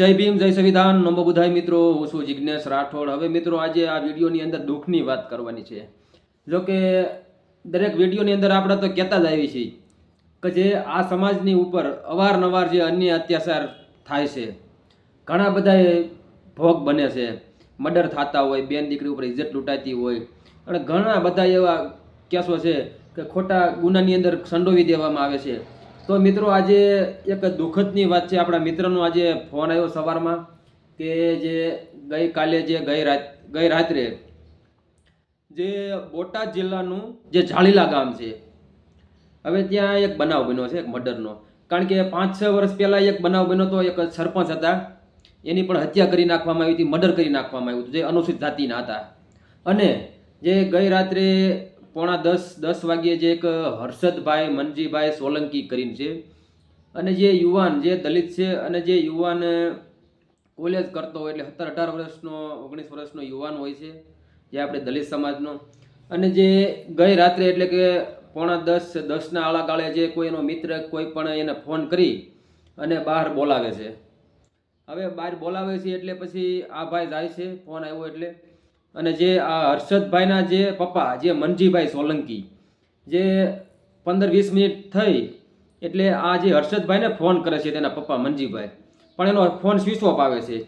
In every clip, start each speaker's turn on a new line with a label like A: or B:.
A: જય ભીમ, જય સંવિધાન. નમો બુધાય મિત્રો, હું છું જિજ્ઞેશ રાઠોડ. હવે મિત્રો, આજે આ વિડીયોની અંદર દુઃખની વાત કરવાની છે. જો કે દરેક વિડીયોની અંદર આપણે તો કહેતા જ આવી છીએ કે જે આ સમાજની ઉપર અવારનવાર જે અન્ય અત્યાચાર થાય છે, ઘણા બધા ભોગ બને છે. મર્ડર થતા હોય, બેન દીકરી ઉપર ઇજ્જત લૂંટાતી હોય. અને ઘણા બધા એવા કેસો છે કે ખોટા ગુનાની અંદર સંડોવી દેવામાં આવે છે. તો મિત્રો આજે એક દુઃખદની વાત છે. આપણા મિત્રનો આજે ફોન આવ્યો સવારમાં કે જે ગઈકાલે જે ગઈ રાત, ગઈ રાત્રે જે બોટાદ જિલ્લાનું જે ઝાલીલા ગામ છે. હવે ત્યાં એક બનાવ બન્યો છે, એક મર્ડરનો. કારણ કે પાંચ છ વર્ષ પહેલાં એક બનાવ બન્યો હતો એક સરપંચ હતા. એની પણ હત્યા કરી નાખવામાં આવી હતી, મર્ડર કરી નાખવામાં આવ્યું હતું, જે અનુસૂચિત જાતિના હતા. અને જે ગઈ રાત્રે પોણા દસ દસ વાગ્યે જે એક હર્ષદભાઈ, મનજીભાઈ સોલંકી કરીને છે. અને જે યુવાન, જે દલિત છે અને જે યુવાન કોલેજ કરતો હોય એટલે સત્તર અઢાર વર્ષનો, ઓગણીસ વર્ષનો યુવાન હોય છે, જે આપણે દલિત સમાજનો. અને જે ગઈ રાત્રે એટલે કે પોણા દસ, દસના આળાગાળે જે કોઈ એનો મિત્ર, કોઈ પણ એને ફોન કરી અને બહાર બોલાવે છે. હવે બહાર બોલાવે છે એટલે પછી આ ભાઈ જાય છે, ફોન આવ્યો એટલે. અને જે આ હર્ષદભાઈના જે પપ્પા, જે મનજીભાઈ સોલંકી, જે પંદર વીસ મિનિટ થઈ એટલે આ જે હર્ષદભાઈને ફોન કરે છે તેના પપ્પા મનજીભાઈ. પણ એનો ફોન સ્વિચ ઓફ આવે છે.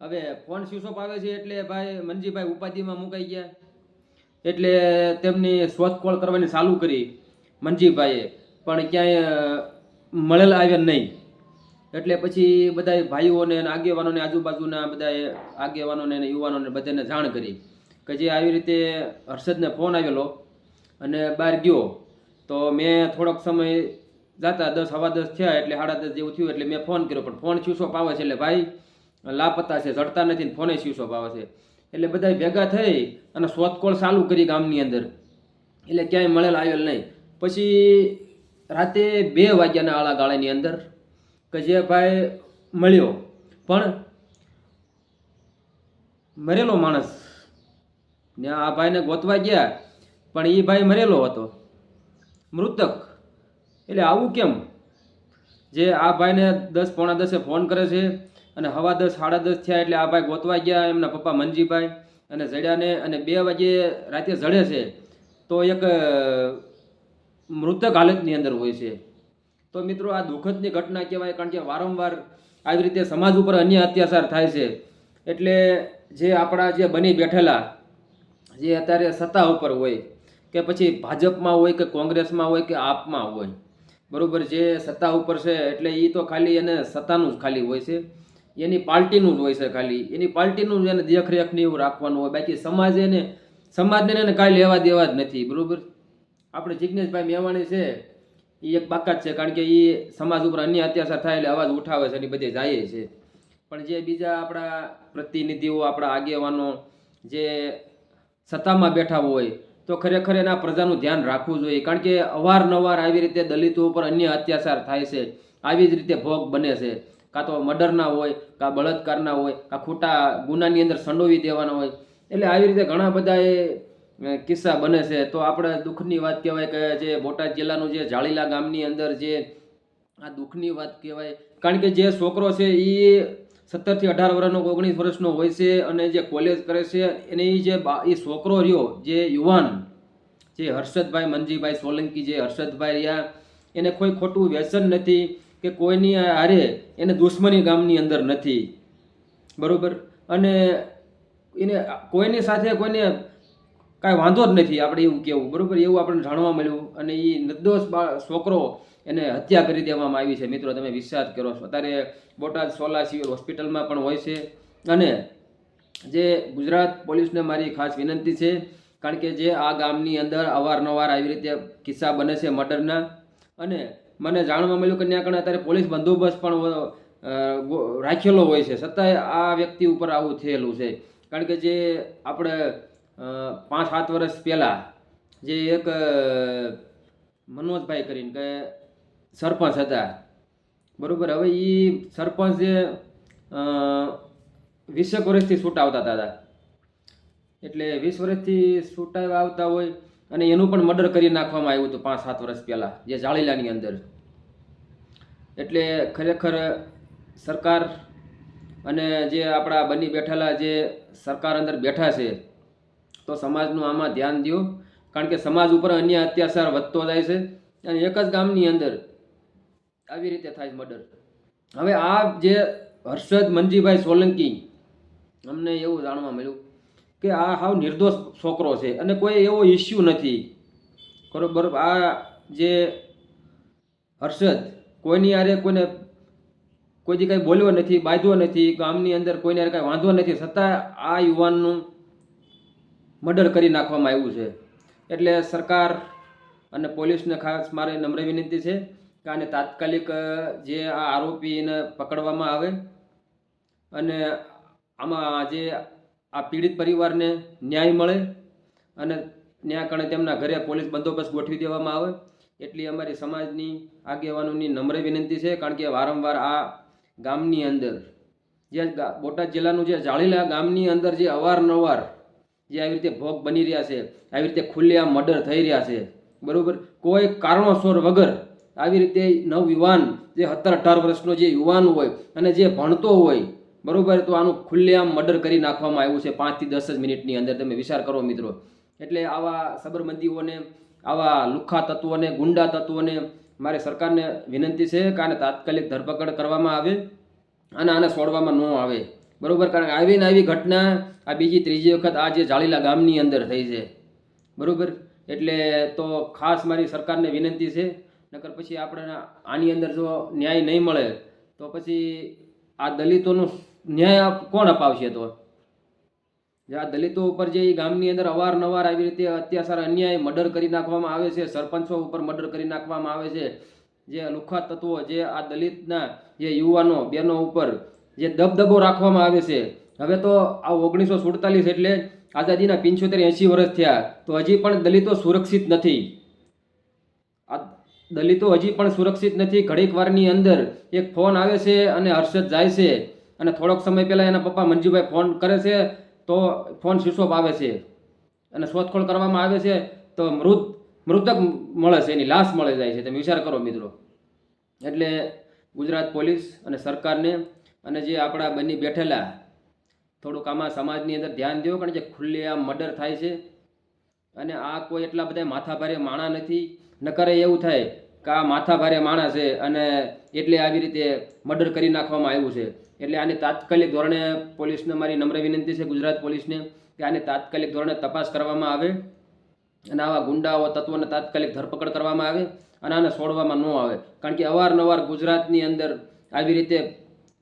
A: હવે ફોન સ્વિચ ઓફ આવે છે એટલે ભાઈ મનજીભાઈ ઉપાધિમાં મુકાઈ ગયા. એટલે તેમની શોધખોળ કરવાની ચાલુ કરી મનજીભાઈએ. પણ ક્યાંય મળેલા આવ્યા નહીં. એટલે પછી બધા ભાઈઓને આગેવાનોને આજુબાજુના બધા આગેવાનોને યુવાનોને બધાને જાણ કરી કે જે આવી રીતે હર્ષદને ફોન આવેલો અને બહાર ગયો, તો મેં થોડોક સમય જાતા દસ, સવા દસ થયા એટલે સાડા દસ જેવું થયું એટલે મેં ફોન કર્યો. પણ ફોન સ્વિચ ઓફ આવે છે એટલે ભાઈ લાપતા છે, જડતા નથી ને ફોને સ્વિચ ઓફ આવે છે. એટલે બધા ભેગા થઈ અને શોધખોળ ચાલુ કરી ગામની અંદર. એટલે ક્યાંય મળેલ આવેલ નહીં. પછી રાતે બે વાગ્યાના આળા ગાળાની અંદર કે જે ભાઈ મળ્યો. પણ મરેલો માણસ. ને આ ભાઈને ગોતવા ગયા, પણ એ ભાઈ મરેલો હતો. મૃતક. એટલે આવું કેમ? જે આ ભાઈને દસ પોણા દસે ફોન કરે છે અને હવા દસ, સાડા દસ થયા એટલે આ ભાઈ ગોતવા ગયા એમના પપ્પા મનજીભાઈ અને જડ્યાને અને બે વાગે રાતે જડે છે. તો એક મૃતક હાલતની અંદર હોય છે. તો મિત્રો આ દુઃખદની ઘટના કહેવાય, કારણ કે વારંવાર આવી રીતે સમાજ ઉપર અન્ય અત્યાચાર થાય છે. એટલે જે આપણા જે બની બેઠેલા, જે અત્યારે સત્તા ઉપર હોય, કે પછી ભાજપમાં હોય, કે કોંગ્રેસમાં હોય, કે આપમાં હોય, બરાબર, જે સત્તા ઉપર છે, એટલે એ તો ખાલી એને સત્તાનું જ ખાલી હોય છે. એની પાર્ટીનું જ હોય છે ખાલી. એની પાર્ટીનું જ એને દેખરેખને એવું રાખવાનું હોય. બાકી સમાજ એને, સમાજને એને કાંઈ લેવા દેવા જ નથી, બરાબર? આપણે જિજ્ઞેશભાઈ મેવાણી છે એ એક બાકાત છે, કારણ કે એ સમાજ ઉપર અન્ય અત્યાચાર થાય એટલે અવાજ ઉઠાવે છે અને બધે જાય છે. પણ જે બીજા આપણા પ્રતિનિધિઓ, આપણા આગેવાનો જે સત્તામાં બેઠા હોય, તો ખરેખર એના પ્રજાનું ધ્યાન રાખવું જોઈએ. કારણ કે અવારનવાર આવી રીતે દલિતો ઉપર અન્ય અત્યાચાર થાય છે. આવી જ રીતે ભોગ બને છે. કાં તો મર્ડરના હોય, કાં બળાત્કારના હોય, કાં ખોટા ગુનાની અંદર સંડોવી દેવાના હોય. એટલે આવી રીતે ઘણા બધા એ કિસ્સા બને છે. તો આપણે દુઃખની વાત કહેવાય કે જે બોટાદ જિલ્લાનું જે જાળીલા ગામની અંદર જે આ દુઃખની વાત કહેવાય, કારણ કે જે છોકરો છે એ સત્તરથી અઢાર વર્ષનો ઓગણીસ વર્ષનો હોય છે અને જે કોલેજ કરે છે, એને જે એ છોકરો રહ્યો, જે યુવાન, જે હર્ષદભાઈ મનજીભાઈ સોલંકી, જે હર્ષદભાઈ રહ્યા, એને કોઈ ખોટું વ્યસન નથી કે કોઈની હારે એને દુશ્મની ગામની અંદર નથી. બરાબર? અને એને કોઈની સાથે કોઈને કાંઈ વાંધો જ નથી, આપણે એવું કહેવું. બરાબર? એવું આપણને જાણવા મળ્યું અને એ નિર્દોષ છોકરો એને હત્યા કરી દેવામાં આવી છે. મિત્રો, તમે વિશ્વાસ કરો છો. અત્યારે બોટાદ સોલા સિવિલ હોસ્પિટલમાં પણ હોય છે અને જે ગુજરાત પોલીસને મારી ખાસ વિનંતી છે, કારણ કે જે આ ગામની અંદર અવારનવાર આવી રીતે કિસ્સા બને છે મર્ડરના અને મને જાણવા મળ્યું કે ત્યાં કણે અત્યારે પોલીસ બંદોબસ્ત પણ રાખેલો હોય છે. છતાંય આ વ્યક્તિ ઉપર આવું થયેલું છે. કારણ કે જે આપણે પાંચ સાત વર્ષ પહેલાં જે એક મનોજભાઈ કરીને કે સરપંચ હતા. બરાબર? હવે એ સરપંચ જે વીસેક વર્ષથી છૂટા આવતા હતા. એટલે વીસ વર્ષથી છૂટા આવતા હોય અને એનું પણ મર્ડર કરી નાખવામાં આવ્યું હતું પાંચ સાત વર્ષ પહેલાં, જે જાળીલાની અંદર. એટલે ખરેખર સરકાર અને જે આપણા બની બેઠેલા જે સરકાર અંદર બેઠા છે તો સમાજનું આમાં ધ્યાન દો કારણ કે સમાજ ઉપર અન્ય અત્યાચાર વધતો જાય છે અને એક જ ગામની અંદર આવી રીતે થાય મર્ડર. હવે આ જે હર્ષદ મનજીભાઈ સોલંકી, અમને એવું જાણવા મળ્યું કે આ હાવ નિર્દોષ છોકરો છે અને કોઈ એવો ઇસ્યુ નથી. બરોબર? આ જે હર્ષદ, કોઈની આરે કોઈને કંઈ બોલ્યો નથી, બાંધ્યો નથી, ગામની અંદર કોઈને કાંઈ વાંધો નથી, છતાં આ યુવાનનું મર્ડર કરી નાખવામાં આવ્યું છે. એટલે સરકાર અને પોલીસને ખાસ મારે નમ્ર વિનંતી છે કે આને તાત્કાલિક જે આ આરોપીને પકડવામાં આવે અને આમાં જે આ પીડિત પરિવારને ન્યાય મળે અને ન્યાય કારણે તેમના ઘરે પોલીસ બંદોબસ્ત ગોઠવી દેવામાં આવે એટલી અમારી સમાજની આગેવાનોની નમ્ર વિનંતી છે કારણ કે વારંવાર આ ગામની અંદર, જે બોટાદ જિલ્લાનું જે જાળીલા ગામની અંદર જે અવારનવાર જે આવી રીતે ભોગ બની રહ્યા છે, આવી રીતે ખુલ્લેઆમ મર્ડર થઈ રહ્યા છે. બરાબર? કોઈ કારણોસર વગર આવી રીતે નવયુવાન, જે સત્તર અઢાર વર્ષનો જે યુવાન હોય અને જે ભણતો હોય, બરાબર? તો આનું ખુલ્લેઆમ મર્ડર કરી નાખવામાં આવ્યું છે પાંચથી દસ જ મિનિટની અંદર. તમે વિચાર કરો મિત્રો. એટલે આવા સબરમંદીઓને, આવા લુખ્ખા તત્વોને, ગુંડા તત્વોને મારી સરકારને વિનંતી છે કે આને તાત્કાલિક ધરપકડ કરવામાં આવે અને આને છોડવામાં ન આવે. બરોબર, કારણ કે આવી ને આવી ઘટના આ બીજી ત્રીજી વખત આ જે જાળીલા ગામની અંદર થઈ છે. બરોબર? એટલે તો ખાસ મારી સરકારને વિનંતી છે, નકર પછી આપણે આની અંદર જો ન્યાય નહીં મળે, તો પછી આ દલિતોનું ન્યાય કોણ અપાવશે તો? આ દલિતો ઉપર જે ગામની અંદર અવારનવાર આવી રીતે અત્યાચાર અન્યાય મર્ડર કરી નાખવામાં આવે છે, સરપંચો ઉપર મર્ડર કરી નાખવામાં આવે છે, જે લુખા તત્વો જે આ દલિતના જે યુવાનો, બહેનો ઉપર જે દબદબો રાખવામાં આવે છે. હવે તો આ ઓગણીસો સુડતાલીસ એટલે આઝાદીના પંચોતેર એંશી વર્ષ થયા, તો હજી પણ દલિતો સુરક્ષિત નથી. આ દલિતો હજી પણ સુરક્ષિત નથી. ઘડીક વારની અંદર એક ફોન આવે છે અને હર્ષદ જાય છે અને થોડોક સમય પહેલાં એના પપ્પા મંજુભાઈ ફોન કરે છે, તો ફોન ઓફ આવે છે અને શોધખોળ કરવામાં આવે છે, તો મૃત, મૃતક મળે છે, એની લાશ મળે જાય છે. તમે વિચાર કરો મિત્રો. એટલે ગુજરાત પોલીસ અને સરકારને અને જે આપણા બની બેઠેલા, થોડુંક આમાં સમાજની અંદર ધ્યાન દેવું કારણ કે ખુલ્લેઆમ મર્ડર થાય છે. અને આ કોઈ એટલા બધા માથાભારે માણા નથી. નકરે એવું થાય કે આ માથાભારે માણા છે અને એટલે આવી રીતે મર્ડર કરી નાખવામાં આવ્યું છે. એટલે આને તાત્કાલિક ધોરણે પોલીસને મારી નમ્ર વિનંતી છે ગુજરાત પોલીસને કે આને તાત્કાલિક ધોરણે તપાસ કરવામાં આવે અને આવા ગુંડાઓ, તત્વોને તાત્કાલિક ધરપકડ કરવામાં આવે અને આને છોડવામાં ન આવે. કારણ કે અવારનવાર ગુજરાતની અંદર આવી રીતે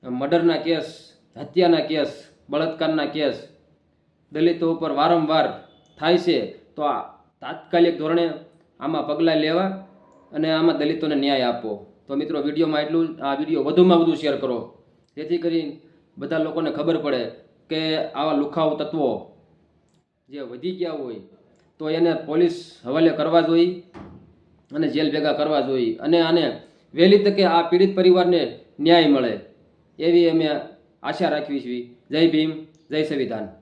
A: મર્ડરના કેસ, હત્યાના કેસ, બળાત્કારના કેસ, દલિતો ઉપર વારંવાર થાય છે, તો આ તાત્કાલિક ધોરણે આમાં પગલાં લેવા અને આમાં દલિતોને ન્યાય આપો તો મિત્રો, વિડીયોમાં એટલું આ વીડિયો વધુમાં વધુ શેર કરો. જેથી કરી બધા લોકોને ખબર પડે કે આવા લુખાવ તત્વો જે વધી ગયા હોય, તો એને પોલીસ હવાલે કરવા જોઈએ અને જેલ ભેગા કરવા જોઈએ. અને આને વહેલી તકે આ પીડિત પરિવારને ન્યાય મળે. એવી અમે આશા રાખવી છીએ. જય ભીમ જય સંવિધાન.